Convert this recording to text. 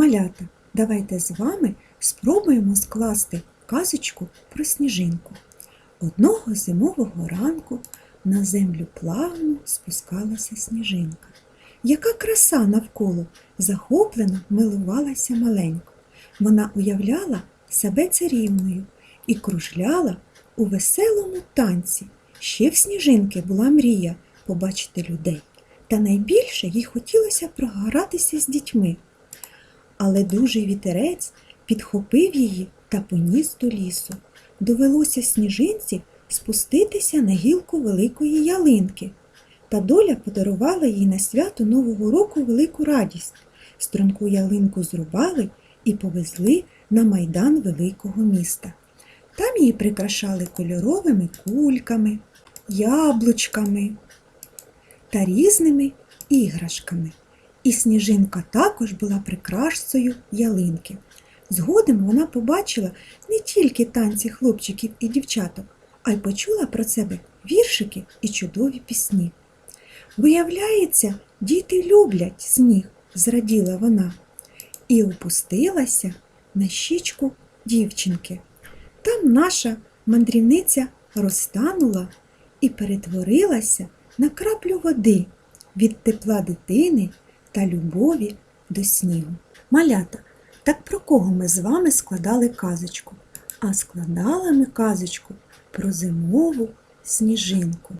Малята, давайте з вами спробуємо скласти казочку про сніжинку. Одного зимового ранку на землю плавно спускалася сніжинка. Яка краса навколо захоплено милувалася маленько. Вона уявляла себе царівною і кружляла у веселому танці. Ще в сніжинки була мрія побачити людей. Та найбільше їй хотілося програтися з дітьми. Але дужий вітерець підхопив її та поніс до лісу. Довелося сніжинці спуститися на гілку великої ялинки. Та доля подарувала їй на свято Нового року велику радість. Струнку ялинку зрубали і повезли на майдан великого міста. Там її прикрашали кольоровими кульками, яблучками та різними іграшками. І сніжинка також була прикрасою ялинки. Згодом вона побачила не тільки танці хлопчиків і дівчаток, а й почула про себе віршики і чудові пісні. Виявляється, діти люблять сніг, зраділа вона, і опустилася на щічку дівчинки. Там наша мандрівниця розтанула і перетворилася на краплю води від тепла дитини та любові до снігу. Малята, так про кого ми з вами складали казочку? А складали ми казочку про зимову сніжинку.